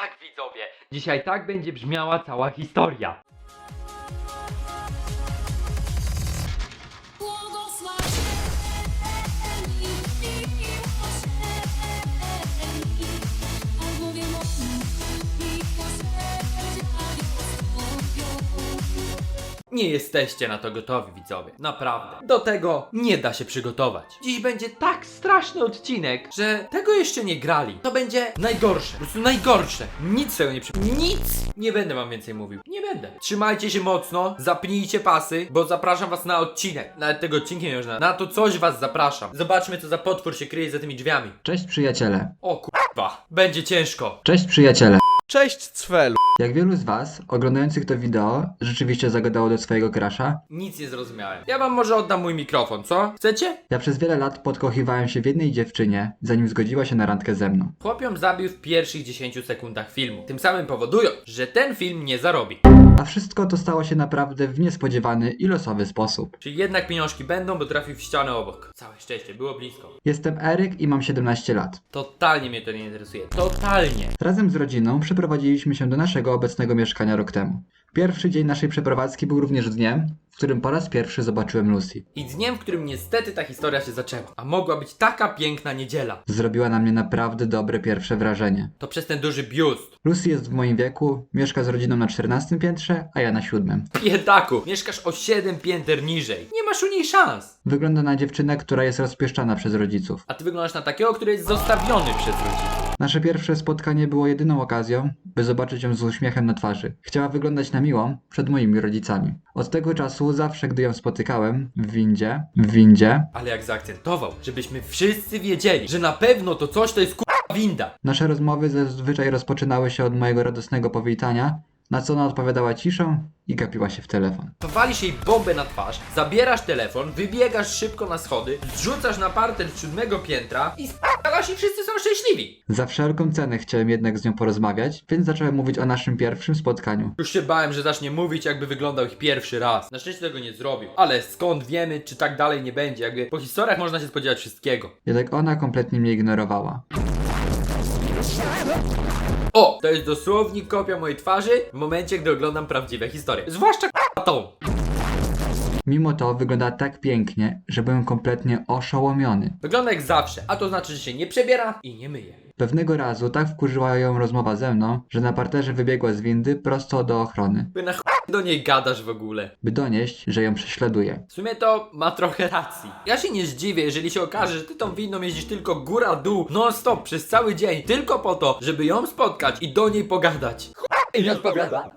Tak widzowie, dzisiaj tak będzie brzmiała cała historia. Nie jesteście na to gotowi, widzowie. Naprawdę. Do tego nie da się przygotować. Dziś będzie tak straszny odcinek, że tego jeszcze nie grali. To będzie najgorsze. Po prostu najgorsze. Nic z tego nie przy... Nic! Nie będę wam więcej mówił. Nie będę. Trzymajcie się mocno, zapnijcie pasy, bo zapraszam was na odcinek. Nawet tego odcinkiem nie można. Na to coś was zapraszam. Zobaczmy, co za potwór się kryje za tymi drzwiami. Cześć przyjaciele. O Będzie ciężko. Cześć przyjaciele. Cześć Cwelu. Jak wielu z was oglądających to wideo rzeczywiście zagadało do swojego crusha, Nic nie zrozumiałem. Ja wam może oddam mój mikrofon, co? Chcecie? ja przez wiele lat podkochiwałem się w jednej dziewczynie, zanim zgodziła się na randkę ze mną. Chłopiom zabił w pierwszych 10 sekundach filmu, tym samym powodując, że ten film nie zarobi. A wszystko to stało się naprawdę w niespodziewany i losowy sposób. Czyli jednak pieniążki będą, bo trafił w ścianę obok. Całe szczęście, było blisko. Jestem Eryk i mam 17 lat. Totalnie mnie to nie interesuje. Totalnie. Razem z rodziną przeprowadziliśmy się do naszego obecnego mieszkania rok temu. Pierwszy dzień naszej przeprowadzki był również dniem, w którym po raz pierwszy zobaczyłem Lucy. I dniem, w którym niestety ta historia się zaczęła. A mogła być taka piękna niedziela. Zrobiła na mnie naprawdę dobre pierwsze wrażenie. To przez ten duży biust. Lucy jest w moim wieku, mieszka z rodziną na 14 piętrze, a ja na siódmym. Biedaku, mieszkasz o 7 pięter niżej. Nie masz u niej szans. Wygląda na dziewczynę, która jest rozpieszczana przez rodziców. A ty wyglądasz na takiego, który jest zostawiony przez rodziców. Nasze pierwsze spotkanie było jedyną okazją, by zobaczyć ją z uśmiechem na twarzy. Chciała wyglądać na miłą przed moimi rodzicami. Od tego czasu zawsze, gdy ją spotykałem, w windzie, w windzie, Ale jak zaakcentował, żebyśmy wszyscy wiedzieli, że na pewno to coś to jest k***a winda. nasze rozmowy zazwyczaj rozpoczynały się od mojego radosnego powitania, na co ona odpowiadała ciszą i gapiła się w telefon. To walisz jej bombę na twarz, zabierasz telefon, wybiegasz szybko na schody, zrzucasz na parter z siódmego piętra i spalasz i wszyscy są szczęśliwi. Za wszelką cenę chciałem jednak z nią porozmawiać, więc zacząłem mówić o naszym pierwszym spotkaniu. Już się bałem, że zacznie mówić jakby wyglądał ich pierwszy raz. Na szczęście tego nie zrobił. Ale skąd wiemy, czy tak dalej nie będzie? Jakby po historiach można się spodziewać wszystkiego. Jednak ona kompletnie mnie ignorowała. O! To jest dosłownie kopia mojej twarzy w momencie, gdy oglądam prawdziwe historie. Zwłaszcza k***a tą. Mimo to wyglądała tak pięknie, że byłem kompletnie oszołomiony. Wygląda jak zawsze, a to znaczy, że się nie przebiera i nie myje. Pewnego razu tak wkurzyła ją rozmowa ze mną, że na parterze wybiegła z windy prosto do ochrony, By na chuj do niej gadasz w ogóle. by donieść, że ją prześladuje. W sumie to ma trochę racji. Ja się nie zdziwię, jeżeli się okaże, że ty tą winną jeździsz tylko góra-dół, non-stop, przez cały dzień, tylko po to, żeby ją spotkać i do niej pogadać. Chuj nie odpowiada.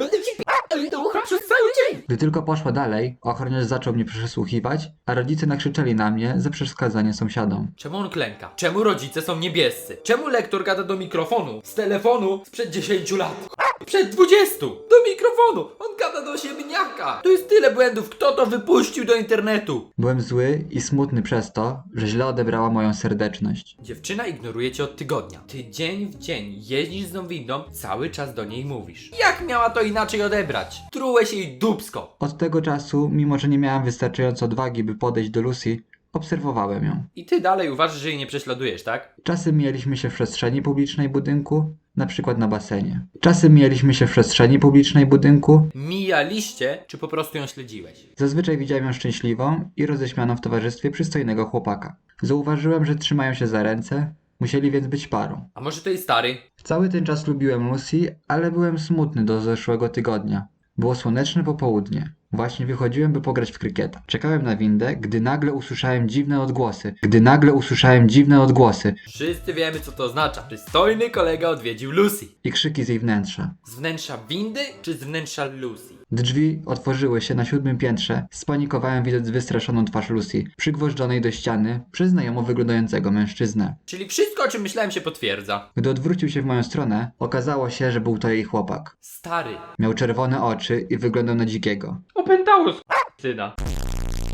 Do ucha przez cały dzień. Gdy tylko poszła dalej, ochroniarz zaczął mnie przesłuchiwać, a rodzice nakrzyczeli na mnie za przeszkadzanie sąsiadom. Czemu on klęka? Czemu rodzice są niebiescy? Czemu lektor gada do mikrofonu? Z telefonu sprzed 10 lat? Przed 20! Do mikrofonu! On gada do siebniaka! To jest tyle błędów, kto to wypuścił do internetu? Byłem zły i smutny przez to, że źle odebrała moją serdeczność. Dziewczyna ignoruje cię od tygodnia. Ty dzień w dzień jeździsz z tą windą, cały czas do niej mówisz. Jak miała to inaczej odebrać? Trułeś jej dubsko. Od tego czasu, mimo że nie miałem wystarczająco odwagi, by podejść do Lucy, obserwowałem ją. I ty dalej uważasz, że jej nie prześladujesz, tak? Czasem mieliśmy się w przestrzeni publicznej budynku, na przykład na basenie. Czasem mieliśmy się w przestrzeni publicznej budynku, Mijaliście, czy po prostu ją śledziłeś? Zazwyczaj widziałem ją szczęśliwą i roześmianą w towarzystwie przystojnego chłopaka. Zauważyłem, że trzymają się za ręce, musieli więc być parą. A może to jej stary? Cały ten czas lubiłem Lucy, ale byłem smutny do zeszłego tygodnia. Było słoneczne popołudnie. Właśnie wychodziłem, by pograć w krykieta. Czekałem na windę, gdy nagle usłyszałem dziwne odgłosy. Gdy nagle usłyszałem dziwne odgłosy Wszyscy wiemy, co to oznacza. Przystojny kolega odwiedził Lucy. i krzyki z jej wnętrza. Z wnętrza windy, czy z wnętrza Lucy? Drzwi otworzyły się na siódmym piętrze, spanikowałem widząc wystraszoną twarz Lucy, przygwożdżonej do ściany przez znajomo wyglądającego mężczyznę. Czyli wszystko, o czym myślałem, się potwierdza. Gdy odwrócił się w moją stronę, okazało się, że był to jej chłopak. Stary. Miał czerwone oczy i wyglądał na dzikiego. Opętało syna.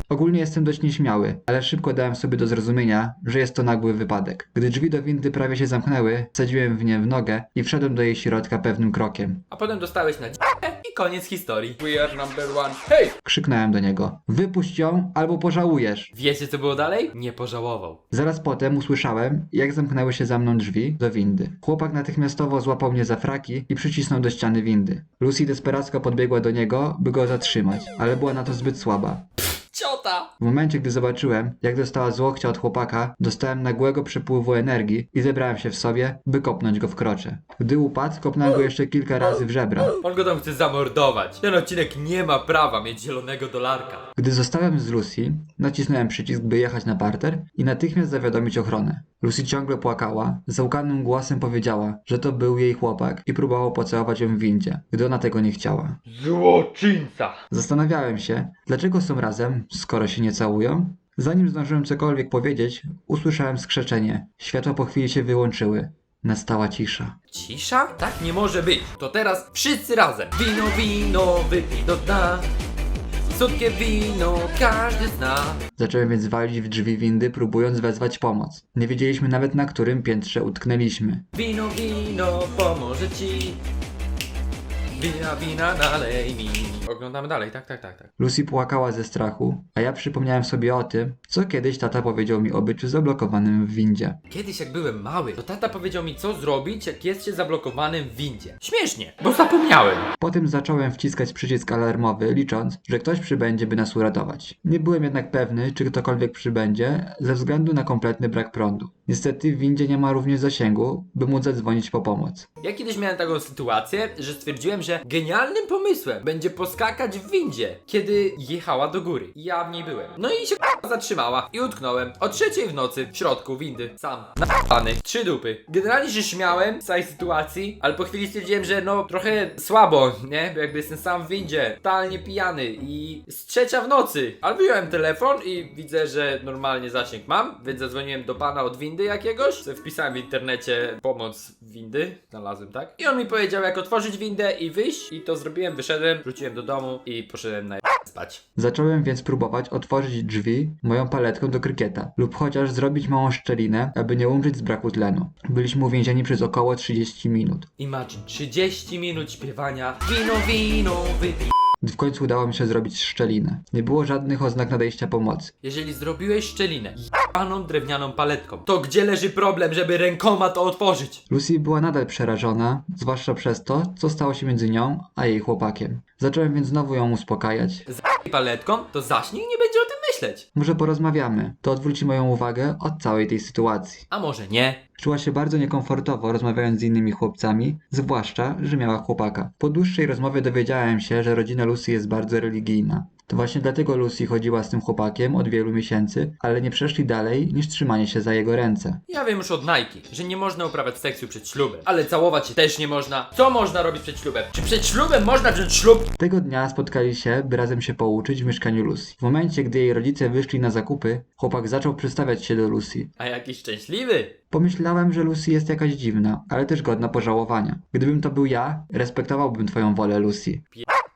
Ogólnie jestem dość nieśmiały, ale szybko dałem sobie do zrozumienia, że jest to nagły wypadek. Gdy drzwi do windy prawie się zamknęły, wsadziłem w nie w nogę i wszedłem do jej środka pewnym krokiem. A potem dostałeś na i koniec historii. We are number one. Hej! Krzyknąłem do niego. Wypuść ją, albo pożałujesz. Wiecie co było dalej? Nie pożałował. Zaraz potem usłyszałem, jak zamknęły się za mną drzwi do windy. Chłopak natychmiastowo złapał mnie za fraki i przycisnął do ściany windy. Lucy desperacko podbiegła do niego, by go zatrzymać, ale była na to zbyt słaba. Ciota! W momencie, gdy zobaczyłem, jak dostała z łokcia od chłopaka, dostałem nagłego przepływu energii i zebrałem się w sobie, by kopnąć go w krocze. Gdy upadł, kopnąłem go jeszcze kilka razy w żebra. On go tam chce zamordować. Ten odcinek nie ma prawa mieć zielonego dolarka. Gdy zostałem z Lucy, nacisnąłem przycisk, by jechać na parter i natychmiast zawiadomić ochronę. Lucy ciągle płakała, załkanym głosem powiedziała, że to był jej chłopak i próbował pocałować ją w windzie, gdy ona tego nie chciała. Złoczyńca! Zastanawiałem się, dlaczego są razem, skoro się nie całują? Zanim zdążyłem cokolwiek powiedzieć, usłyszałem skrzeczenie. Światła po chwili się wyłączyły. Nastała cisza. Cisza? Tak nie może być. To teraz wszyscy razem. Wino, wino, wypij do dna. Słodkie wino, każdy zna. Zacząłem więc walić w drzwi windy, próbując wezwać pomoc. Nie wiedzieliśmy nawet na którym piętrze utknęliśmy. Wino, wino, pomoże ci. Wina, wina, nalej mi. Oglądamy dalej, tak, tak, tak, tak. Lucy płakała ze strachu, a ja przypomniałem sobie o tym, co kiedyś tata powiedział mi o byciu zablokowanym w windzie. Kiedyś jak byłem mały, to tata powiedział mi co zrobić, jak jest się zablokowanym w windzie. Śmiesznie, bo zapomniałem. Potem zacząłem wciskać przycisk alarmowy, licząc, że ktoś przybędzie, by nas uratować. Nie byłem jednak pewny, czy ktokolwiek przybędzie, ze względu na kompletny brak prądu. Niestety w windzie nie ma również zasięgu, by móc zadzwonić po pomoc. Ja kiedyś miałem taką sytuację, że stwierdziłem, że genialnym pomysłem będzie poskakać w windzie, kiedy jechała do góry. Ja w niej byłem. No i się zatrzymała i utknąłem o trzeciej w nocy w środku windy, sam. Napany, trzy dupy. Generalnie się śmiałem z całej sytuacji, ale po chwili stwierdziłem, że no trochę słabo, nie? Bo jakby jestem sam w windzie, totalnie pijany i z trzecia w nocy. Ale wyjąłem telefon i widzę, że normalnie zasięg mam, więc zadzwoniłem do pana od windy jakiegoś. Wpisałem w internecie pomoc windy, znalazłem tak. I on mi powiedział jak otworzyć windę i wyjść i to zrobiłem, wyszedłem, wróciłem do domu i poszedłem na spać. Zacząłem więc próbować otworzyć drzwi moją paletką do krykieta lub chociaż zrobić małą szczelinę, aby nie umrzeć z braku tlenu. Byliśmy uwięzieni przez około 30 minut. Imagine, 30 minut śpiewania, wino, wino, wypij. Gdy w końcu udało mi się zrobić szczelinę. Nie było żadnych oznak nadejścia pomocy. Jeżeli zrobiłeś szczelinę paną drewnianą paletką, to gdzie leży problem, żeby rękoma to otworzyć? Lucy była nadal przerażona, zwłaszcza przez to, co stało się między nią a jej chłopakiem. Zacząłem więc znowu ją uspokajać. Z paletką, to zaś nikt nie będzie o tym myśleć. Może porozmawiamy, to odwróci moją uwagę od całej tej sytuacji. A może nie? Czuła się bardzo niekomfortowo rozmawiając z innymi chłopcami, zwłaszcza, że miała chłopaka. Po dłuższej rozmowie dowiedziałem się, że rodzina Lucy jest bardzo religijna. To właśnie dlatego Lucy chodziła z tym chłopakiem od wielu miesięcy, ale nie przeszli dalej niż trzymanie się za jego ręce. Ja wiem już od Nike, że nie można uprawiać seksu przed ślubem, ale całować się też nie można. Co można robić przed ślubem? Czy przed ślubem można wziąć ślub? Tego dnia spotkali się, by razem się pouczyć w mieszkaniu Lucy. W momencie, gdy jej rodzice wyszli na zakupy, chłopak zaczął przystawiać się do Lucy. A jakiś szczęśliwy. Pomyślałem, że Lucy jest jakaś dziwna, ale też godna pożałowania. Gdybym to był ja, respektowałbym twoją wolę, Lucy.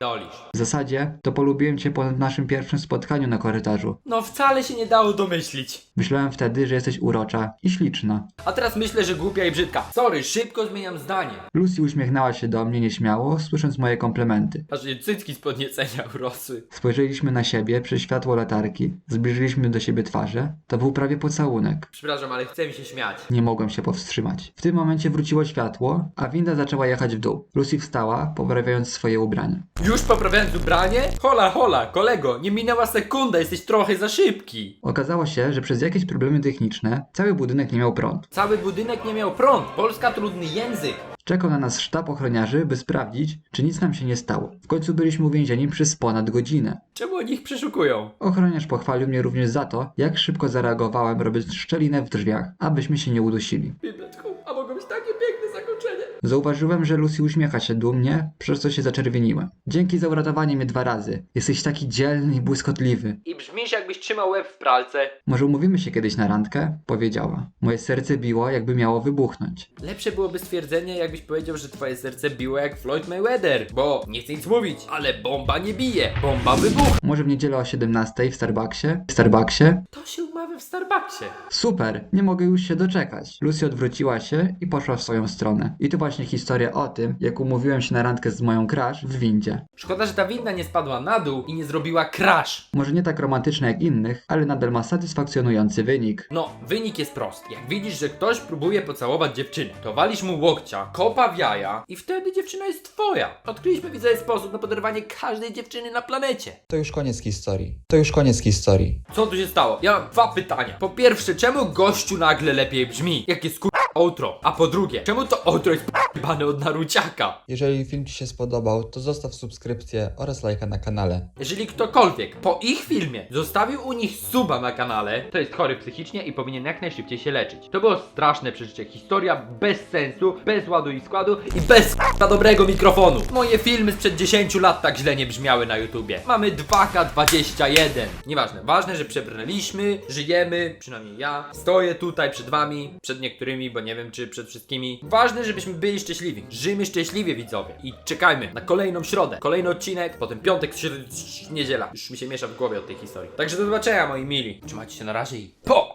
Dolisz. W zasadzie to polubiłem cię po naszym pierwszym spotkaniu na korytarzu. No wcale się nie dało domyślić. Myślałem wtedy, że jesteś urocza i śliczna. A teraz myślę, że głupia i brzydka. Sorry, szybko zmieniam zdanie. Lucy uśmiechnęła się do mnie nieśmiało, słysząc moje komplementy. Aż jej cycki z podniecenia urosły. Spojrzeliśmy na siebie przez światło latarki, zbliżyliśmy do siebie twarze. To był prawie pocałunek. Przepraszam, ale chce mi się śmiać. Nie mogłem się powstrzymać. W tym momencie wróciło światło, a winda zaczęła jechać w dół. Lucy wstała, poprawiając swoje ubranie. Już poprawiając ubranie? Hola, hola, kolego, nie minęła sekunda, jesteś trochę za szybki. Okazało się, że przez jakieś problemy techniczne cały budynek nie miał prądu. Cały budynek nie miał prąd. Polska trudny język. Czekał na nas sztab ochroniarzy, by sprawdzić, czy nic nam się nie stało. W końcu byliśmy uwięzieni przez ponad godzinę. Czemu oni ich przeszukują? Ochroniarz pochwalił mnie również za to, jak szybko zareagowałem, robiąc szczelinę w drzwiach, abyśmy się nie udusili. Bibletku, a mogą być takie piękne. Zauważyłem, że Lucy uśmiecha się dumnie, przez co się zaczerwieniłem. Dzięki za uratowanie mnie dwa razy. Jesteś taki dzielny i błyskotliwy. I brzmisz jakbyś trzymał łeb w pralce. Może umówimy się kiedyś na randkę? Powiedziała. Moje serce biło, jakby miało wybuchnąć. Lepsze byłoby stwierdzenie, jakbyś powiedział, że twoje serce biło jak Floyd Mayweather. Bo nie chcę nic mówić, ale bomba nie bije. Bomba wybucha. Może w niedzielę o 17 w Starbucksie? W Starbucksie? To się w Starbucksie. Super, nie mogę już się doczekać. Lucy odwróciła się i poszła w swoją stronę. I tu właśnie historia o tym, jak umówiłem się na randkę z moją crush w windzie. Szkoda, że ta winda nie spadła na dół i nie zrobiła crash. Może nie tak romantyczna jak innych, ale nadal ma satysfakcjonujący wynik. No, wynik jest prosty. Jak widzisz, że ktoś próbuje pocałować dziewczynę, to walisz mu łokcia, kopa w jaja i wtedy dziewczyna jest twoja. Odkryliśmy widzę sposób na poderwanie każdej dziewczyny na planecie. To już koniec historii. To już koniec historii. Co tu się stało? Ja mam dwa pytania. Po pierwsze, czemu gościu nagle lepiej brzmi? Jak jest kur... outro? A po drugie, czemu to outro jest p***bane od naruciaka? Jeżeli film Ci się spodobał, to zostaw subskrypcję oraz lajka na kanale. Jeżeli ktokolwiek po ich filmie zostawił u nich suba na kanale, to jest chory psychicznie i powinien jak najszybciej się leczyć. To było straszne przeżycie. Historia bez sensu, bez ładu i składu i bez k***a dobrego mikrofonu. Moje filmy sprzed 10 lat tak źle nie brzmiały na YouTubie. Mamy 2K21. Nieważne, ważne, że przebrnęliśmy, żyjemy, przynajmniej ja. Stoję tutaj przed wami, przed niektórymi, bo nie wiem czy przed wszystkimi. Ważne, żebyśmy byli szczęśliwi. Żyjmy szczęśliwie, widzowie. I czekajmy na kolejną środę. Kolejny odcinek, potem piątek, środę, niedziela. Już mi się miesza w głowie od tej historii. Także do zobaczenia, moi mili. Trzymajcie się na razie i po!